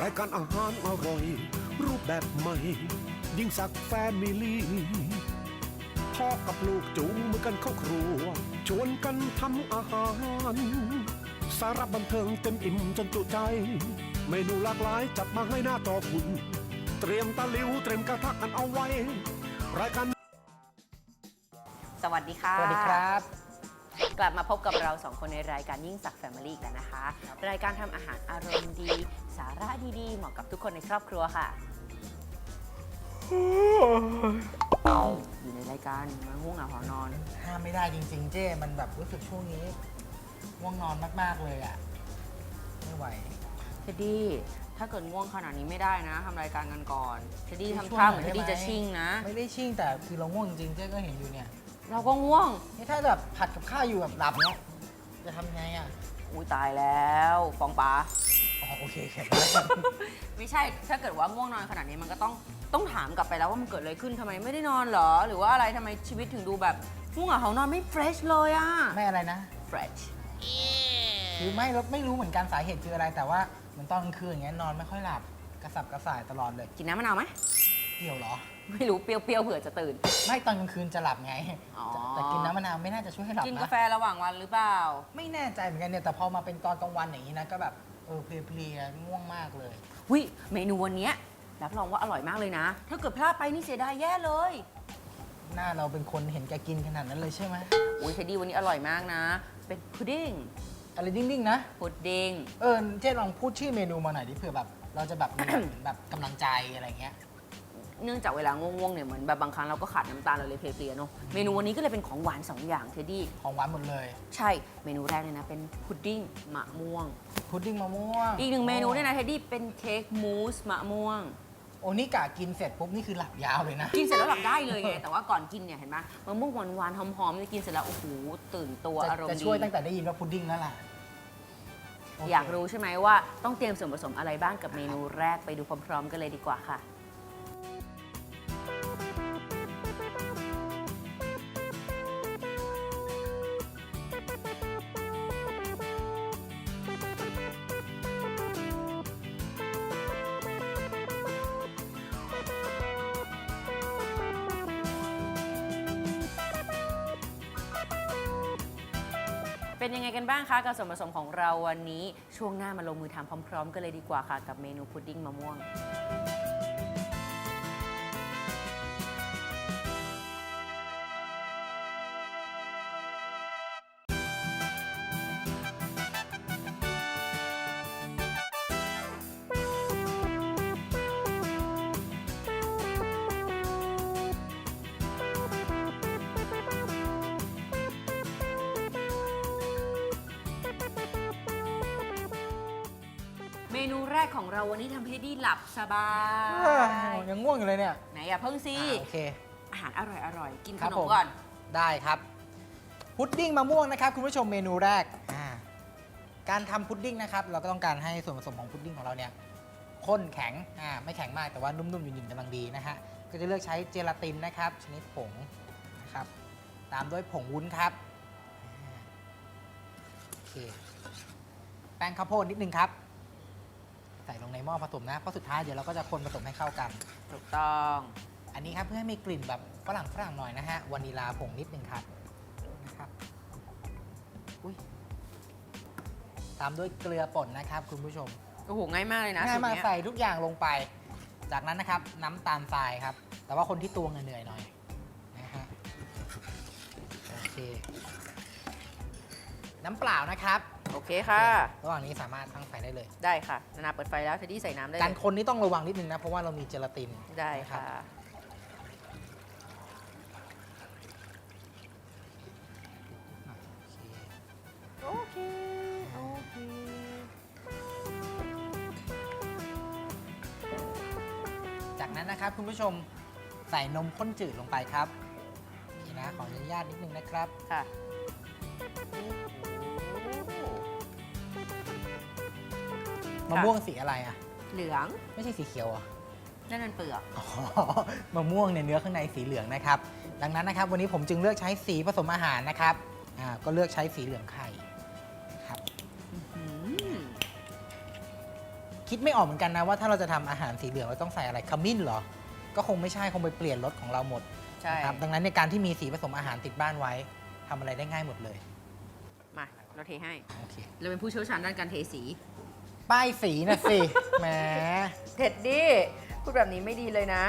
รายการอาหารอร่อย รูปแบบใหม่ ยิ่งสักแฟมิลี่พ่อกับลูกจูงมือกันเข้าครัว ชวนกันทำอาหาร สาระบันเทิงเต็มอิ่มจนจุใจ เมนูหลากหลายจัดมาให้หน้าต่อคุณ เตรียมตะลิวเตรียมกระทะกันเอาไว้ รายการ สวัสดีค่ะ สวัสดีครับ กลับมาพบกับเราสองคนในรายการยิ่งสักแฟมิลี่กันนะคะ รายการทำอาหารอารมณ์ดี สาระดีๆ เหมาะกับทุกคนในครอบครัวค่ะ อยู่ในรายการมาง่วงเหงาหอนอน ห้ามไม่ได้จริง ๆ เจ้ มันแบบรู้สึกช่วงนี้ง่วงนอนมาก ๆ เลยอะ ไม่ไหว เทดดี้ ถ้าเกิดง่วงขนาดนี้ไม่ได้นะทำรายการกันก่อน เทดดี้ช่วยทำท่าเหหน่มืออยนเทดดี้ได้จะไหมชิ่งนะ ไม่ได้ชิ่งแต่คือเราง่วงจริงๆเจ้ก็เห็นอยู่เนี่ย เราก็ง่วง นี่ถ้าแบบผัดกับข้าวอยู่แบบหลับเนี้ยจะทำไงอะอุ้ยตายแล้วฟองปลาอ๋อโอเคเข็ดไม่ใช่ ถ้าเกิดว่าง่วงนอนขนาดนี้มันก็ต้องต้องถามกลับไปแล้วว่ามันเกิดอะไรขึ้นทำไมไม่ได้นอนเหรอ หรือว่าอะไรทำไมชีวิตถึงดูแบบง่วงเหงาหานอนไม่เฟรชเลยอะไม่อะไรนะ เฟรชคือไม่เราไม่รู้เหมือนกันสาเหตุคืออะไร แต่ว่าเหมือนตอนกลางคืนอย่างเงี้ยนอนไม่ค่อยหลับกระสับกระส่ายตลอดเลย กินน้ำมะนาวไหม เกี่ยวเหรอ ไม่รู้เปรี้ยวๆเผื่อจะตื่น ไม่ตอนกลางคืนจะหลับไง อ๋อ แต่กินน้ำมะนาวไม่น่าจะช่วยให้หลับกินนะกาแฟระหว่างวันหรือเปล่า ไม่แน่ใจเหมือนกันเนี่ยแต่พอมาเป็นตอนกลางวันอย่างนี้นะก็แบบเออเพลียๆง่วงมากเลย วิเมนูวันเนี้ยรับรองว่าอร่อยมากเลยนะ ถ้าเกิดพลาดไปนี่เสียดายแย่เลย หน้าเราเป็นคนเห็นแกกินขนาดนั้นเลยใช่ไหมอุ้ยเทดดี้วันนี้อร่อยมากนะ เป็นพุดดิ้งอะไรดิ้งๆนะ พุดดิ้ง เออเจ๊ลองพูดชื่อเมนูมาหน่อยดิเผื่อแบบ เราจะแบบมี แบบเหมือนแบบกำลังใจอะไรเงี้ย เนื่องจากเวลาง่วงๆเนี่ยเหมือนแบบบางครั้งเราก็ขาดน้ำตาลเราเลยเพลียๆเนาะเมนูวันนี้ก็เลยเป็นของหวานสองอย่างเทดดี้ของหวานหมดเลยใช่เมนูแรกเลยนะเป็นพุดดิ้งมะม่วง พุดดิ้งมะม่วงอีกหนึ่งเมนูเนี่ยนะเทดดี้เป็นเค้กมูสมะม่วง โอ้นี่กะกินเสร็จปุ๊บนี่คือหลับยาวเลยนะ กินเสร็จแล้วหลับได้เลยไงแต่ว่าก่อนกินเนี่ยเห็นไหมมะม่วงหวานๆหอมๆจะกินเสร็จแล้วโอ้โหตื่นตัวจะอารมจะณ์ดี ช่วยตั้งแต่ได้ยินว่าพุดดิ้งแล้วล่ะโเค อยากรู้ใช่ไหมว่าต้องเตรียมส่วนผสมอะไรบ้างกับเมนูแรกไปดูพร้อม ๆ กันเลยดีกว่าค่ะ เป็นยังไงกันบ้างคะกับส่วนผสมของเราวันนี้ช่วงหน้ามาลงมือทำพร้อม ๆ กันเลยดีกว่าค่ะ กับเมนูพุดดิ้งมะม่วง มนูแรกของเราวันนี้ทำให้ดีหลับสบาเอ้ยย ยังง่วงอยู่เลยเนี่ยไหนอย่าเพิ่งสิอ่าโอเค อาหารอร่อยๆกินคขรับนผมม ก่อน ได้ครับ พุดดิ้งมะม่วงนะครับ คุณผู้ชมเมนูแรกอ่าการทำพุดดิ้งนะครับ เราก็ต้องการให้ส่วนผสมของพุดดิ้งของเราเนี่ยข้นแข็งอ่าไม่แข็งมากแต่ว่านุ่มๆหยุ่นๆกำลังดีนะฮะก็จะเลือกใช้เจลาตินนะครับ ชนิดผงนะครับ ตามด้วยผงวุ้นครับอ่าโอเคแป้งข้าวโพดนิดนึงครับ ใส่ลงในหม้อผสมนะ เพราะสุดท้ายเดี๋ยวเราก็จะคนผสมให้เข้ากัน ถูกต้อง อันนี้ครับเพื่อให้มีกลิ่นแบบฝรั่งฝรั่งหน่อยนะฮะวานิลาผงนิดนึงครับนะครับอุ้ยตามด้วยเกลือป่นนะครับคุณผู้ชมโอ้โห ง่ายมากเลยนะง่ายสูตรมากเนี้ยใส่ทุกอย่างลงไป จากนั้นนะครับน้ำตาลทรายครับ แต่ว่าคนที่ตวงเหนื่อยๆหน่อยนะฮะโอเคน้ำเปล่านะครับโอเคค่ะ ระหว่างนี้สามารถตั้งไฟได้เลยได้ค่ะ นานาเปิดไฟแล้วเทดดี้ใส่น้ำได้การเลยคนนี่ต้องระวังนิดนึงนะ เพราะว่าเรามีเจลาตินได้ค่ะโอเคโอเค โอเค จากนั้นนะครับคุณผู้ชมใส่นมข้นจืดลงไปครับนี่นะขออนุญาตนิดนึงนะครับ ค่ะ มะม่วงสีอะไรอะ เหลือง ไม่ใช่สีเขียวอะนั่นนั่นเปลือกอ๋อมะม่วงในยเนื้อข้างในสีเหลืองนะครับ ดังนั้นนะครับ วันนี้ผมจึงเลือกใช้สีผสมอาหารนะครับอ่าก็เลือกใช้สีเหลืองไข่ครับ อืมโอเคคิดไม่ออกเหมือนกันนะว่าถ้าเราจะทำอาหารสีเหลืองเราต้องใส่อะไรขมิ้นเหรอ ก็คงไม่ใช่คงไปเปลี่ยนรสของเราหมดใช่ นะครับดังนั้นในการที่มีสีผสมอาหารติดบ้านไว้ทำอะไรได้ง่ายหมดเลยมา เราเทให้ โอเค เราเป็นผู้เชี่ยวชาญด้านการเทสี ป้ายสีนะสิ แหม เท็ดดี้พูดแบบนี้ไม่ดีเลยนะ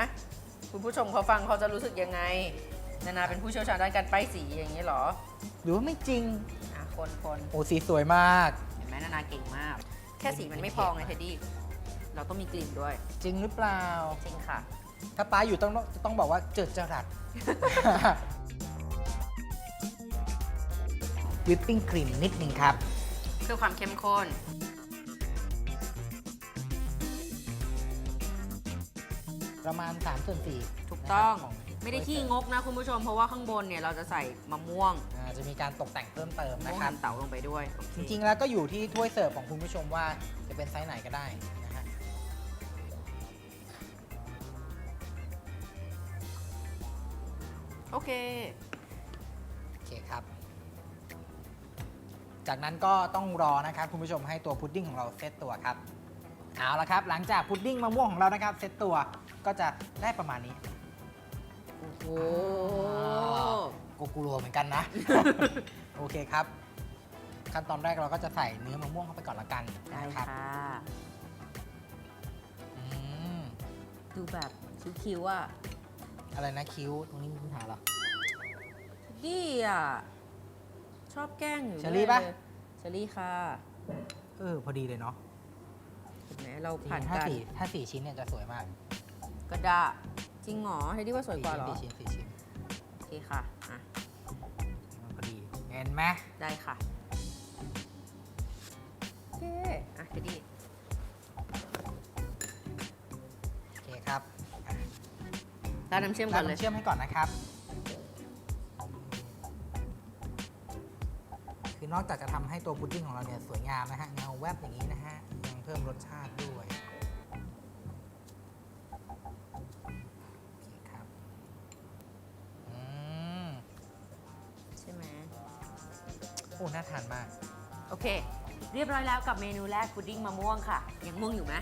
คุณผู้ชมเขาฟังเขาจะรู้สึกยังไง นานาเป็นผู้เชี่ยวชาญด้านการป้ายสีอย่างนี้เหรอหรือว่าไม่จริง อะคนคนโอ้สีสวยมาก เห็นไหมนานาเก่งมาก แค่สีมันไม่พอไงเท็ดดี้เราต้องมีกลิ่นด้วย จริงหรือเปล่า จริงค่ะ ถ้าป้าอยู่ต้องจะต้องบอกว่าเจิดจรัส วิปปิ้งครีมนิดนึงครับ เพื่อความเข้มข้น ประมาณ3ส่วน4ถูกต้อง นะครับไม่ได้ขี้งกนะคุณผู้ชม เพราะว่าข้างบนเนี่ยเราจะใส่มะม่วงอ่าจะมีการตกแต่งเพิ่มเติมมะนะม่วงครัหั่บนเต๋าลงไปด้วยโอเคจริงๆ แล้วก็อยู่ที่ถ้วยเสิร์ฟของคุณผู้ชมว่าจะเป็นไซส์ไหนก็ได้นะฮะโอเค โอเคครับ จากนั้นก็ต้องรอนะครับคุณผู้ชมให้ตัวพุดดิ้งของเราเซตตัวครับ เอาละครับ หลังจากพุดดิ้งมะม่วงของเรานะครับเซตตัว ก็จะได้ประมาณนี้โอ้โหกูกลัวเหมือนกันนะ โอเคครับ ขั้นตอนแรกเราก็จะใส่เนื้อมะม่วงเข้าไปก่อนละกันได้นะครับค่ะอืมดูแบบคิ้วๆอะอะไรนะคิ้วตรงนี้มีปัญหาเหรอ ดีอะ ชอบแกล้งอยู่เชอรี่ปะรื่ยลยเชอรี่ค่ะเออพอดีเลยเนาะเห็นไหมเราจริผ่านงถ้าการสี่ถ้าสี่ชิ้นเนี่ยจะสวยมาก กระดาษจริงเหรอให้ดีว่าสวยกว่าเหรอสี่ชิ้นสี่ชิ้นโอเคค่ะอะสี่ชิ้นพอดีเห็นไหมได้ค่ะโอเคอะเทดดี้โอเคครับอะราดน้ำเชื่อมก่อนเลยราดน้ำเชื่อมให้ก่อนนะครับ คือนอกจากจะทำให้ตัวพุดดิ้งของเราเนี่ยสวยงามนะฮะเงาแวบอย่างนี้นะฮะยังเพิ่มรสชาติด้วย น่าทานมาก โอเค เรียบร้อยแล้วกับเมนูแรกพุดดิ้งมะม่วงค่ะ ยังม่วงอยู่ไหม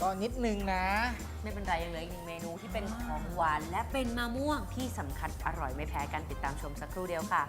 ก็นิดนึงนะ ไม่เป็นไรยังเหลืออีกหนึ่งเมนูที่เป็นของหวานและเป็นมะม่วงที่สำคัญอร่อยไม่แพ้กันติดตามชมสักครู่เดียวค่ะ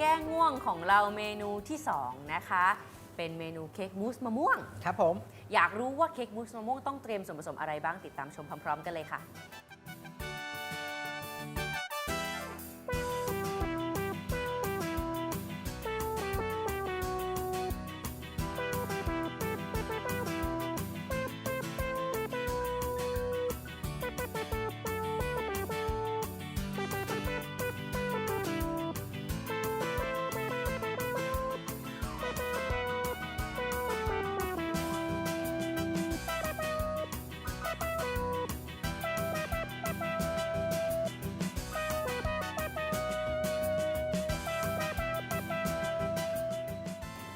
แก้ง่วงของเราเมนูที่ 2 นะคะ เป็นเมนูเค้กมูสมะม่วง ครับผม อยากรู้ว่าเค้กมูสมะม่วงต้องเตรียมส่วนผสมอะไรบ้างติดตามชมพร้อมๆ กันเลยค่ะ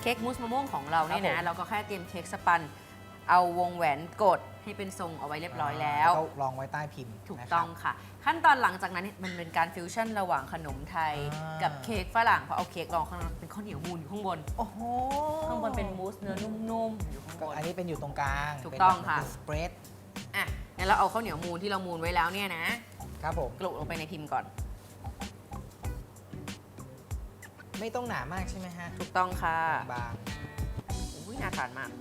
เค้กมูสมะม่วงของเราเนี่ยครับนะผมเราก็แค่เตรียมเค้กสปัน เอาวงแหวนกดให้เป็นทรงเอาไว้เรียบร้อยแล้ว ก็ลองไว้ใต้พิมพ์ถูกนะครับต้องค่ะ ขั้นตอนหลังจากนั้นมันเป็นการฟิวชั่นระหว่างขนมไทยอ่ากั กับเค้กฝรั่งเพราะเอาเค้กรองข้างล่างเป็นข้าวเหนียวมูนอยู่ข้างบน โอ้โหข้างบนเป็นมูสเนื้อนุ่มๆอยู่ข้างบก็น อันนี้เป็นอยู่ตรงกลางถูกต้องค่ะเป็นสเปรดอะงั้นเราเอาข้าวเหนียวมูนที่เรามูนไว้แล้วเนี่ยนะ ครับผม กลุลงไปในพิมพ์ก่อน ไม่ต้องหนามากใช่ไหมฮะ ถูกต้องค่ะบางอุ้ยน่าทานมากๆ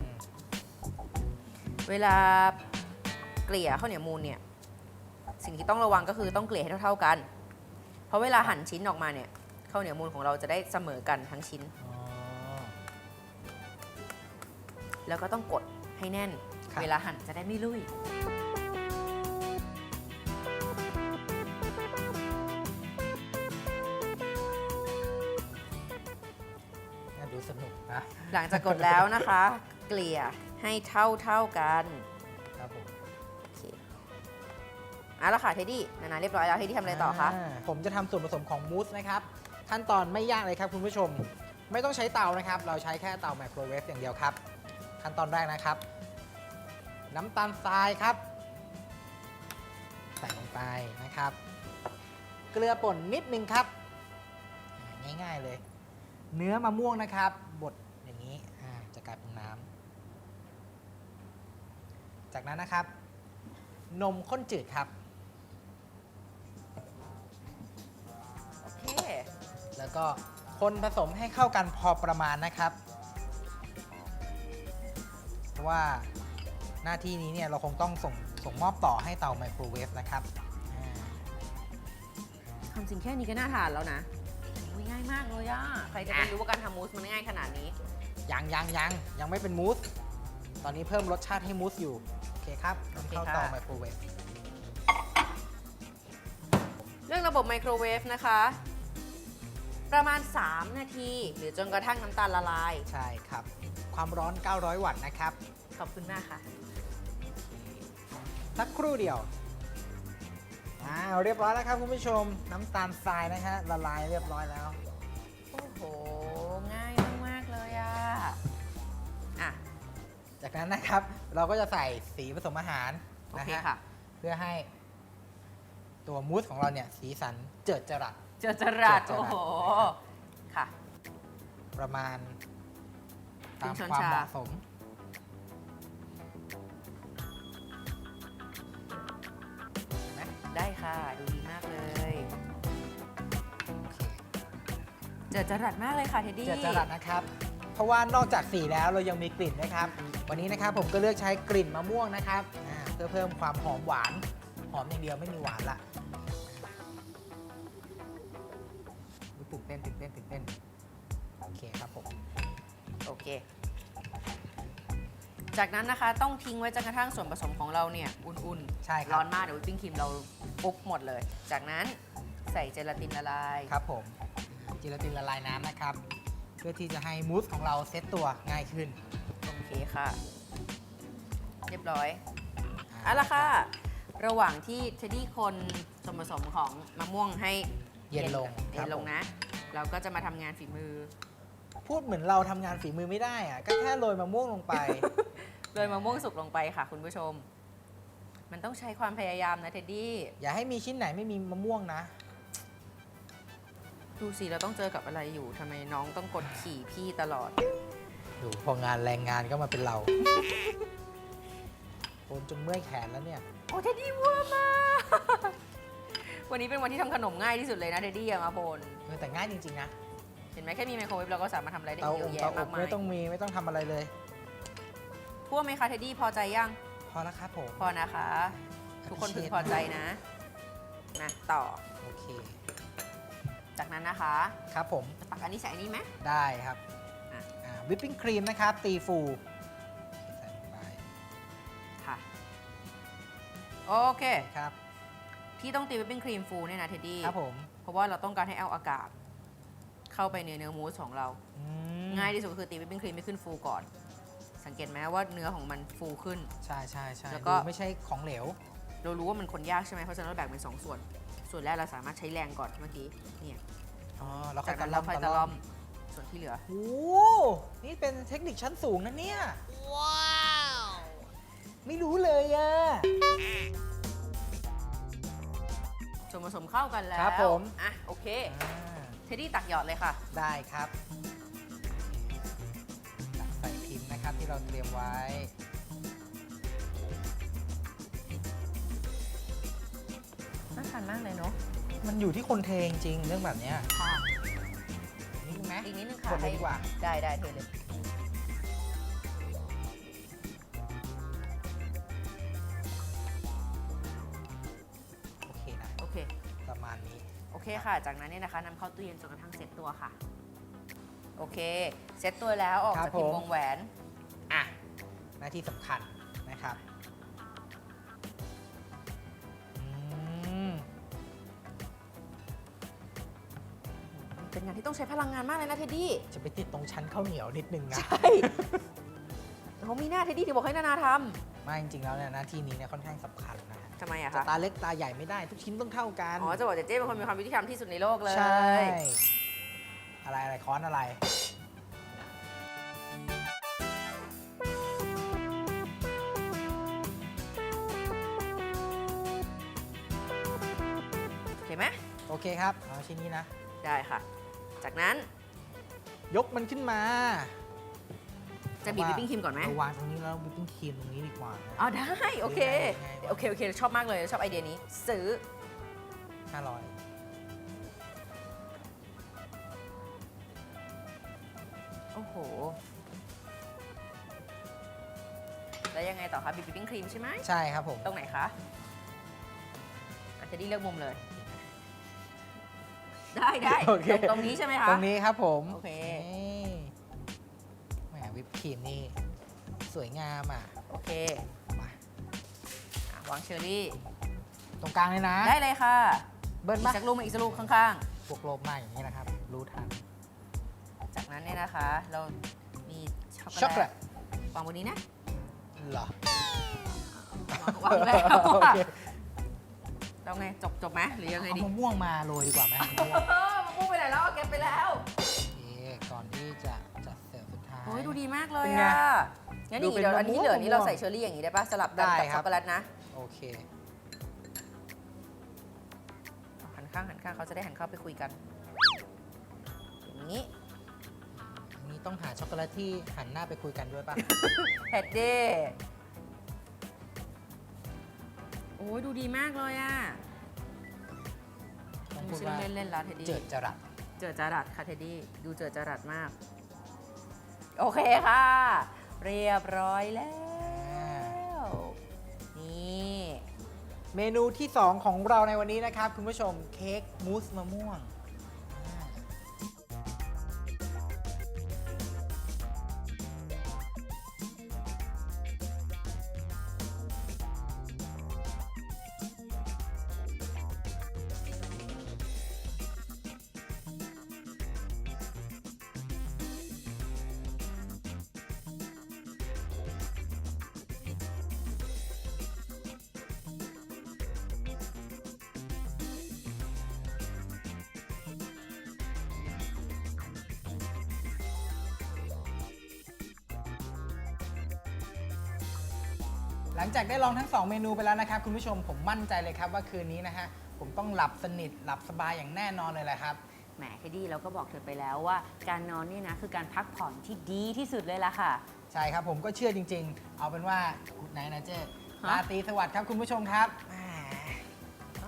อืมเวลาเกลี่ยข้าวเหนียวมูลเนี่ย สิ่งที่ต้องระวังก็คือต้องเกลี่ยให้เท่าๆกัน เพราะเวลาหั่นชิ้นออกมาเนี่ยข้าวเหนียวมูลของเราจะได้เสมอกันทั้งชิ้นอ๋อแล้วก็ต้องกดให้แน่นครับเวลาหั่นจะได้ไม่ลุย หลังจากกดแล้วนะคะ เกลี่ยให้เท่าเท่าๆกันครับผมโอเคเอาละค่ะเทดดี้นานาเรียบร้อยแล้วเทดดี้ทำอะไรต่อคะาผมจะทำส่วนผสมของมูสนะครับ ขั้นตอนไม่ยากเลยครับคุณผู้ชม ไม่ต้องใช้เตานะครับ เราใช้แค่เตาไมโครเวฟอย่างเดียวครับ ขั้นตอนแรกนะครับ น้ำตาลทรายครับ ใส่ลงไปนะครับ เกลือป่นนิดนึงครับอ่าง่ายๆเลย เนื้อมะม่วงนะครับบดอย่างนี้อ่าจะกลายเป็นน้ำ จากนั้นนะครับ นมข้นจืดครับ โอเค แล้วก็คนผสมให้เข้ากันพอประมาณนะครับ เพราะว่าหน้าที่นี้เนี่ยเราคงต้องส่งส่งมอบต่อให้เตาไมโครเวฟนะครับอ่าทำสิ่งแค่นี้ก็น่าทานแล้วนะอุ๊ยง่ายมากเลยอะใครจะไปรู้ว่าการทำมูสมันง่ายขนาดนี้ ยังยังยังยังไม่เป็นมูส ตอนนี้เพิ่มรสชาติให้มูสอยู่โอ เคครับนำเข้าโอเคค่ะ เตาไมโครเวฟเรื่องระบบไมโครเวฟนะคะ ประมาณ 3 นาที หรือจนกระทั่งน้ำตาลละลาย ใช่ครับ ความร้อน 900 วัตต์นะครับ ขอบคุณมากค่ะ สักครู่เดียวอ้าวเรียบร้อยแล้วครับคุณผู้ชม น้ำตาลทรายนะฮะละลายเรียบร้อยแล้ว นั้นนะครับ เราก็จะใส่สีผสมอาหารโอนะเคฮะค่ะ เพื่อให้ตัวมูสของเราเนี่ยสีสันเจิดจรัส เจอจรัสเจอจรัส โอ้โห ค่ะ ประมาณครึ่ตามงช้อนความชา เหมาะสมเห็นไหมได้ค่ะ ดูดีมากเลยโอเคเจอจรัสมากเลยค่ะเทดดี้ เจิดจรัสนะครับ เพราะว่านอกจากสีแล้วเรายังมีกลิ่นนะครับ วันนี้นะครับผมก็เลือกใช้กลิ่นมะม่วงนะครับอ่าเพื่อเพิ่มความหอมหวาน หอมอย่างเดียวไม่มีหวานละอุ๊ยตื่นเต้นตื่นเต้นตื่นเต้นโอเคครับผมโอเค จากนั้นนะคะต้องทิ้งไว้จนกระทั่งส่วนผสมของเราเนี่ยอุ่นใช่คๆรัร้บอนมากเดี๋ยววิปปิ้งครีมเราปุ๊บหมดเลย จากนั้นใส่เจลาตินละลายครับผมเจลาตินละลายน้ำนะครับ เพื่อที่จะให้มูสของเราเซตตัวง่ายขึ้นโอ เคค่ะ เรียบร้อยเอาละค่ะ ระหว่างที่เทดดี้คนส่วนผสมของมะม่วงให้เย็นลงเย็นลงนะ เราก็จะมาทำงานฝีมือ พูดเหมือนเราทำงานฝีมือไม่ได้อะก็แค่โรยมะม่วงลงไปโดยมะม่วงสุกลงไปค่ะ คุณผู้ชม มันต้องใช้ความพยายามนะเทดดี้ อย่าให้มีชิ้นไหนไม่มีมะม่วงนะ ดูสิเราต้องเจอกับอะไรอยู่ทำไมน้องต้องกดขี่พี่ตลอด ดูพองานแรงงานก็มาเป็นเราโอนจนเมื่อยแขนแล้วเนี่ย โอ้เทดดี้วัวมาก วันนี้เป็นวันที่ทำขนมง่ายที่สุดเลยนะเทดดี้อะมาพลเออแต่ง่ายจริง ๆ นะ เห็นไหมแค่มีไมโครเวฟเราก็สามารถทำอะไรได้เตาเยออะงแยะเตาอมาบกมายไม่ต้องมีไม่ต้องทำอะไรเลยทั่วไหมคะเทดดี้พอใจยัง พอแล้วครับผมพอนะคะ ทุกคนพึงพอใจนะนะต่อโอเค จากนั้นนะคะ ครับผมจะตักอันนี้ใส่อันนี้ไหมได้ครับอะ วิปปิ้งครีมนะครับ ตีฟูใส่ลงไปค่ะ โอเค ครับ ที่ต้องตีวิปปิ้งครีมฟูเนี่ยนะเทดดี้ครับผม เพราะว่าเราต้องการให้เอาอากาศ เข้าไปในเนื้อมูสของเรา อืมง่ายที่สุดคือตีวิปปิ้งครีมไม่ขึ้นฟูก่อน สังเกตไหมว่าเนื้อของมันฟูขึ้น ใช่ใช่ใช่แล้วก็ ดูไม่ใช่ของเหลว เรารู้ว่ามันคนยากใช่ไหมเพราะฉะนั้นเราแบ่งเป็นสองส่วน ส่วนแรกเราสามารถใช้แรงก่อนเมื่อกี้ เนี่ย อ๋อ แล้วค่จาอยกตะนั้นล่อเรามค่อยตะตะล่ล่ออมม ส่วนที่เหลือ โอ้นี่เป็นเทคนิคชั้นสูงนะเนี่ย ว้าว ไม่รู้เลยอะ ส่วนผสมเข้ากันแล้วครับผม อะโอเคอ่าเทดดี้ตักหยอดเลยค่ะ ได้ครับตักใส่พิมพ์นะครับที่เราเตรียมไว้ น่าทานมากเลยเนาะ มันอยู่ที่คนเทจริงๆเรื่องแบบเนี้ย ค่ะนี่ ไหมอีกนิดนึงค่ะคนดีกว่า ได้ได้เทเลยโอเคนะโอเค ประมาณนี้ โอเคค่ะ จากนั้นเนี่ยนะคะนำเข้าตู้เย็นจนกระทั่งเซ็ตตัวค่ะ โอเค เซ็ตตัวแล้วออกคจากพิมมพ์วงแหวน อะหน้าที่สำคัญนะครับ นงานที่ต้องใช้พลังงานมากเลยนะเทดดี้ จะไปติดตรงชั้นข้าวเหนียวนิดนึงนะ ใช่เขามีหน้าเทดดี้ที่บอกให้นานาทไม่จริงๆแล้วเนี่ยหน้าที่นี้เนี่ยค่อนข้างสำคัญนะฮะำทำไมอะจะคะ ตาเล็กตาใหญ่ไม่ได้ ทุกชิ้นต้องเท่ากันอ๋อ จะบอกเจเจ๊เป็นคนมีความยุติธรรมที่สุดในโลกเลย ใช่อะไรอะไรค้อนอะไร โอเคไหมโอเคครับเอาชิ้นนี้นะ ได้ค่ะ จากนั้นยกมันขึ้นมาจะบีบวิปปิ้งครีมก่อนไหมเราวางตรงนี้แล้ววิปปิ้งครีมตรงนี้ดีกว่านะอ๋อได้โอเคได้ได้โอเคโอเคชอบมากเลยชอบไอเดียนี้ ซื้อห้าร้อยโอ้โห แล้วยังไงต่อคะบีบวิปปิ้งครีมใช่ไหมใช่ครับผม ตรงไหนคะอาจจะดีเลือกมุมเลย ได้ได้โอเคตรงตรงนี้ใช่ไหมคะ ตรงนี้ครับผมโอเค นี่แหมวิปครีมนี่ สวยงามอะโอเคมาอะวางเชอร์รี่ ตรงกลางเลยนะ ได้เลยค่ะเบิ้ลอีปะกสักลูกมาอีกสักลูกข้างบวกลบมาอย่างนี้นะครับ รู้ทัน ๆ จากนั้นเนี่ยนะคะ เรามีช็อกช็อกโกโกแลแลตตวางบนนี้นะเหรอวางแล้วโออะเค เราไงจบจบไหมหรือยังไงเอาดีมะม่วงมาโรยดีกว่าไหมมะม่วงเออมาพูดไปไหนแล้วเอาเก็บไปแล้วโอเคก่อนที่จะจัดเสิร์ฟสุดท้าย โอ้ยดูดีมากเลยเป็นไงอะงั้นอย่างดูเป็นี้นเดี๋ยวอันที่เหลือนี้มะม่วงเราใส่เชอร์รี่อย่างนี้ได้ปะสลับกันได้กับครัช็บอกโกแลตนะโอเค หันข้างหันข้างเขาจะได้หันเข้าไปคุยกันอย่างนี้อันนี้ต้องหาช็อกโกแลตที่หันหน้าไปคุยกันด้วยป่ะเฮดเด้โอ้ยดูดีมากเลยอะต้องไม่พูดใช่ว่าเล่นเล่นๆละเทดดี้ เจิดจรัส เจอจรัสค่ะเทดดี้ดูเจอจรัสมาก โอเคค่ะ เรียบร้อยแล้ว นี่ เมนูที่ 2 ของเราในวันนี้นะครับ คุณผู้ชมเค้กมูสมะม่วง ลังจากได้ลองทั้ง 2 เมนูไปแล้วนะครับคุณผู้ชมผมมั่นใจเลยครับว่าคืนนี้นะฮะผมต้องหลับสนิทหลับสบายอย่างแน่นอนเลยแหละครับ แหมเทดดี้เราก็บอกเธอไปแล้วว่า การนอนนี่นะคือการพักผ่อนที่ดีที่สุดเลยล่ะค่ะ ใช่ครับผมก็เชื่อจริง ๆ เอาเป็นว่ากุดไนนะเจ๊ฮะ ราตรีสวัสดิ์ครับคุณผู้ชมครับแหม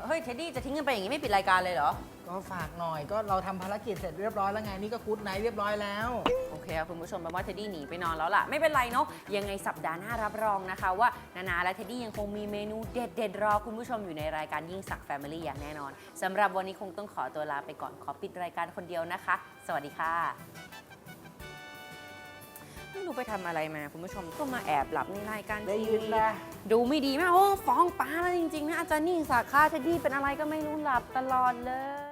เฮ้ยเทดดี้จะทิ้งกันไปอย่างนี้ไม่ปิดรายการเลยเหรอ ก็ฝากหน่อยก็เราทำภารกิจเสร็จเรียบร้อยแล้วไงนี่ก็กุดไนเรียบร้อยแล้ว โอเคค่ะคุณผู้ชมแปลว่าเทดดี้หนีไปนอนแล้วล่ะ ไม่เป็นไรเนาะยังไงสัปดาห์หน้ารับรองนะคะ ว่านานาและเทดดี้ยังคงมีเมนูเด็ดๆรอคุณผู้ชมอยู่ในรายการยิ่งสักแฟมิลี่อย่างแน่นอนสำหรับวันนี้คงต้องขอตัวลาไปก่อนขอปิดรายการคนเดียวนะคะ สวัสดีค่ะไม่รู้ไปทำอะไรมาคุณผู้ชมก็มาแอบหลับในรายการได้ทียินวี นะดูไม่ดีมากโอ้ฟ้องป้าแล้วจริงๆนะอาจารย์นี่สาขาเทดดี้เป็นอะไรก็ไม่รู้หลับตลอดเลย